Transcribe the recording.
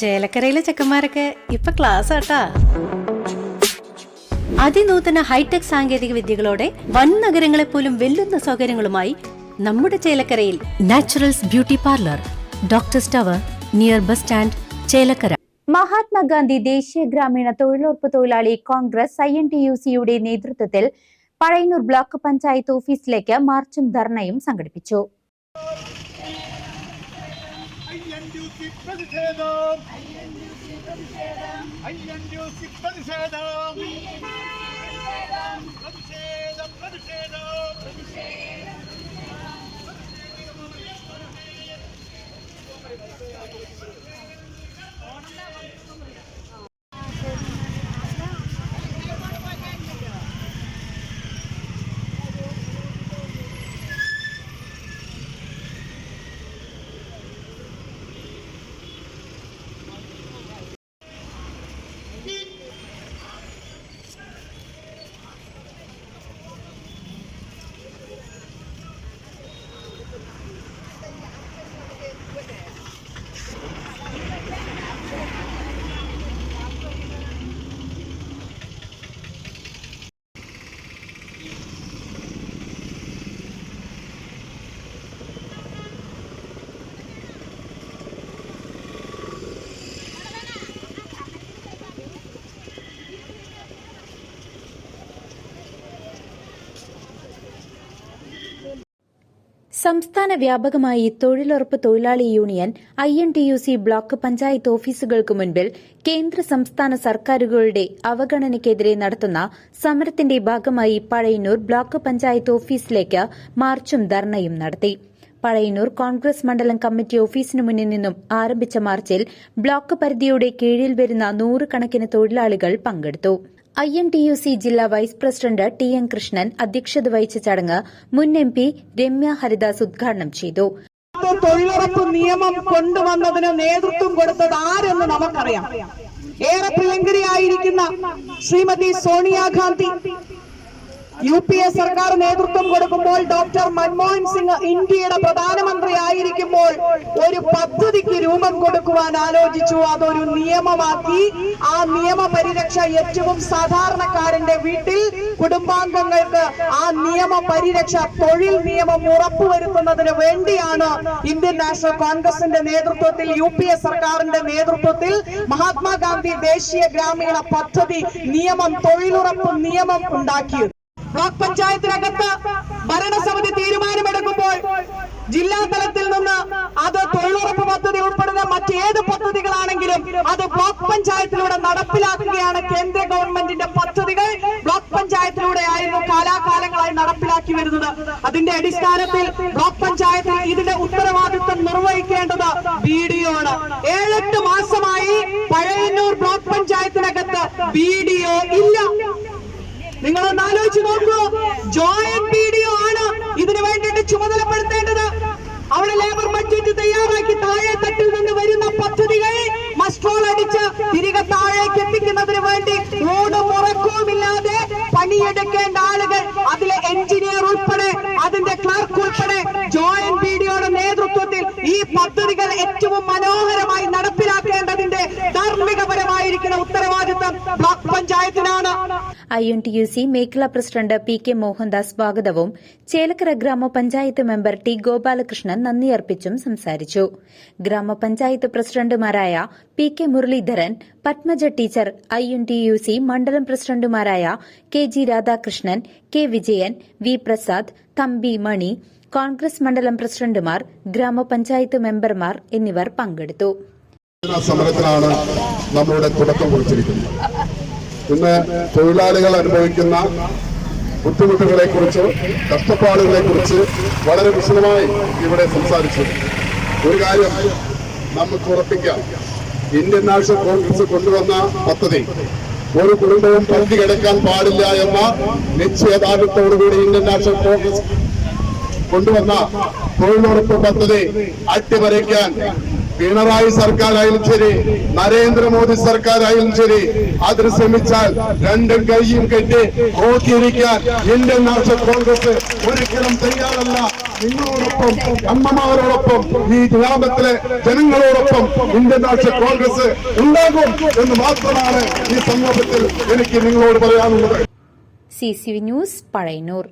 ചേലക്കരയിലെ ചെക്കന്മാരൊക്കെ ഇപ്പൊ ക്ലാസ് ആട്ടാ. അതിനൂതന ഹൈടെക് സാങ്കേതിക വിദ്യകളോടെ വൻ നഗരങ്ങളെ പോലും വെല്ലുന്ന സൗകര്യങ്ങളുമായി നമ്മുടെ ചേലക്കരയിൽ naturals beauty parlour doctor tower near bus stand Chelakkara. Mahatma Gandhi ദേശീയ ഗ്രാമീണ തൊഴിലുറപ്പ് തൊഴിലാളി Congress I N T U സിയുടെ നേതൃത്വത്തിൽ പഴയന്നൂർ ബ്ലോക്ക് പഞ്ചായത്ത് ഓഫീസിലേക്ക് മാർച്ചും ധർണയും സംഘടിപ്പിച്ചു. INDC പ്രതിഷേധം. INDC പ്രതിഷേധം പ്രതിഷേധം പ്രതിഷേധം. സംസ്ഥാന വ്യാപകമായി തൊഴിലുറപ്പ് തൊഴിലാളി union I N T U C block panchayat ഓഫീസുകൾക്ക് മുൻപിൽ കേന്ദ്ര സംസ്ഥാന സർക്കാരുകളുടെ അവഗണനയ്ക്കെതിരെ നടത്തുന്ന സമരത്തിന്റെ ഭാഗമായി പഴയന്നൂർ ബ്ലോക്ക് പഞ്ചായത്ത് ഓഫീസിലേക്ക് മാർച്ചും ധർണയും നടത്തി. പഴയന്നൂർ കോൺഗ്രസ് മണ്ഡലം കമ്മിറ്റി ഓഫീസിനു മുന്നിൽ നിന്നും ആരംഭിച്ച മാർച്ചിൽ ബ്ലോക്ക് പരിധിയുടെ കീഴിൽ വരുന്ന നൂറുകണക്കിന് തൊഴിലാളികൾ പങ്കെടുത്തു. I M T U C ജില്ലാ vice president T N Krishnan അധ്യക്ഷത വഹിച്ച ചടങ്ങ് മുൻ എം പി രമ്യ ഹരിദാസ് ഉദ്ഘാടനം ചെയ്തു. തൊഴിലുറപ്പ് നിയമം കൊണ്ടുവന്നതിന് നേതൃത്വം കൊടുത്തത് ആരെന്ന് നമുക്കറിയാം. ഏറെ പ്രിയങ്കരിയായിരിക്കുന്ന Shrimati Sonia Gandhi U P A സർക്കാർ നേതൃത്വം കൊടുക്കുമ്പോൾ ഡോക്ടർ മൻമോഹൻ സിംഗ് ഇന്ത്യയുടെ പ്രധാനമന്ത്രി ആയിരിക്കുമ്പോൾ ഒരു പദ്ധതിക്ക് രൂപം കൊടുക്കുവാൻ ആലോചിച്ചു. അതൊരു നിയമമാക്കി. ആ നിയമ പരിരക്ഷ ഏറ്റവും സാധാരണക്കാരന്റെ വീട്ടിൽ കുടുംബാംഗങ്ങൾക്ക് ആ നിയമ പരിരക്ഷ തൊഴിൽ നിയമം ഉറപ്പുവരുത്തുന്നതിന് വേണ്ടിയാണ് ഇന്ത്യൻ നാഷണൽ കോൺഗ്രസിന്റെ നേതൃത്വത്തിൽ യു പി എ സർക്കാരിന്റെ നേതൃത്വത്തിൽ മഹാത്മാഗാന്ധി ദേശീയ ഗ്രാമീണ പദ്ധതി നിയമം തൊഴിലുറപ്പ് നിയമം ഉണ്ടാക്കിയത്. പഞ്ചായത്തിനകത്ത് ഭരണസമിതി തീരുമാനമെടുക്കുമ്പോൾ ജില്ലാ തലത്തിൽ നിന്ന് അത് തൊഴിലുറപ്പ് പദ്ധതി ഉൾപ്പെടുന്ന മറ്റേത് പദ്ധതികളാണെങ്കിലും അത് ബ്ലോക്ക് പഞ്ചായത്തിലൂടെ നടപ്പിലാക്കുകയാണ് കേന്ദ്ര ഗവൺമെന്റിന്റെ പദ്ധതികൾ. ബ്ലോക്ക് പഞ്ചായത്തിലൂടെ ആയിരുന്നു കാലാകാലങ്ങളായി നടപ്പിലാക്കി വരുന്നത്. അതിന്റെ അടിസ്ഥാനത്തിൽ ബ്ലോക്ക് പഞ്ചായത്തിൽ ഇതിന്റെ ഉത്തരവാദിത്വം നിർവഹിക്കേണ്ടത് ബി ഡി ആണ്. ഏഴെട്ട് മാസമായി പഴയന്നൂർ ബ്ലോക്ക് പഞ്ചായത്തിനകത്ത് ബി ഡി ഇല്ല. നിങ്ങളൊന്ന് ആലോചിച്ച് നോക്കൂ. ജോയിന്റ് പി ഡി ഒ ആണ് ഇതിനു വേണ്ടിയിട്ട് ചുമതലപ്പെടുത്തേണ്ടത്. അവിടെ ലേബർ ബഡ്ജറ്റ് തയ്യാറാക്കി താഴെ തട്ടിൽ നിന്ന് വരുന്ന പദ്ധതികൾ മസ്ട്രോൾ അടിച്ച് തിരികെ താഴേക്ക് എത്തിക്കുന്നതിന് വേണ്ടി ഊണും ഉറക്കവുമില്ലാതെ പണിയെടുക്കേണ്ട ആളുകൾ അതിലെ എഞ്ചിനീയർ ഉൾപ്പെടെ അതിന്റെ ക്ലർക്ക് ഉൾപ്പെടെ ജോയിന്റ് പി ഡിഒയുടെ നേതൃത്വത്തിൽ ഈ പദ്ധതികൾ ഏറ്റവും മനോഹരമായി നടപ്പിലാക്കേണ്ടതിന്റെ ധാർമ്മികപരമായിരിക്കുന്ന ഉത്തരവാദിത്തം block പഞ്ചായത്തിനാണ്. I N T U C മേഖലാ പ്രസിഡന്റ് പി കെ മോഹൻദാസ് സ്വാഗതവും. ചേലക്കര ഗ്രാമപഞ്ചായത്ത് മെമ്പർ ടി ഗോപാലകൃഷ്ണൻ നന്ദി അർപ്പിച്ചും സംസാരിച്ചു. ഗ്രാമപഞ്ചായത്ത് പ്രസിഡന്റുമാരായ P K Muraleedharan Padmaja teacher I N T U C മണ്ഡലം പ്രസിഡന്റുമാരായ K G Radhakrishnan K Vijayan V Prasad Thampi Mani Congress മണ്ഡലം പ്രസിഡന്റുമാർ ഗ്രാമപഞ്ചായത്ത് മെമ്പർമാർ എന്നിവർ പങ്കെടുത്തു. സമരത്തിലാണ് നമ്മളുടെ തുടക്കം കുറിച്ചിരിക്കുന്നത്. ഇന്ന് തൊഴിലാളികൾ അനുഭവിക്കുന്ന ബുദ്ധിമുട്ടുകളെ കുറിച്ച് കഷ്ടപ്പാടുകളെ കുറിച്ച് വളരെ വിശദമായി ഇവിടെ സംസാരിച്ചു. ഒരു കാര്യം നമുക്ക് ഉറപ്പിക്കാം. ഇന്ത്യൻ നാഷണൽ കോൺഗ്രസ് കൊണ്ടുവന്ന പദ്ധതി ഒരു കുടുംബവും പന്തി കിടക്കാൻ പാടില്ല എന്ന നിശ്ചയദാർഢ്യത്തോടുകൂടി ഇന്ത്യൻ നാഷണൽ കോൺഗ്രസ് കൊണ്ടുവന്ന തൊഴിലുറപ്പ് പദ്ധതി അട്ടിമറിക്കാൻ പിണറായി സർക്കാരായാലും ശരി നരേന്ദ്രമോദി സർക്കാരായാലും ശരി അതിന് ശ്രമിച്ചാൽ രണ്ടും കൈയും കെട്ടി നോക്കിയിരിക്കാൻ ഇന്ത്യൻ നാഷണൽ കോൺഗ്രസ് ഒരിക്കലും തയ്യാറല്ല. നിങ്ങളോടൊപ്പം അമ്മമാരോടൊപ്പം ഈ ഗ്രാമത്തിലെ ജനങ്ങളോടൊപ്പം ഇന്ത്യൻ നാഷണൽ കോൺഗ്രസ് ഉണ്ടാകും എന്ന് മാത്രമാണ് ഈ സന്ദർഭത്തിൽ എനിക്ക് നിങ്ങളോട് പറയാനുള്ളത്. C C V news Pazhayannur.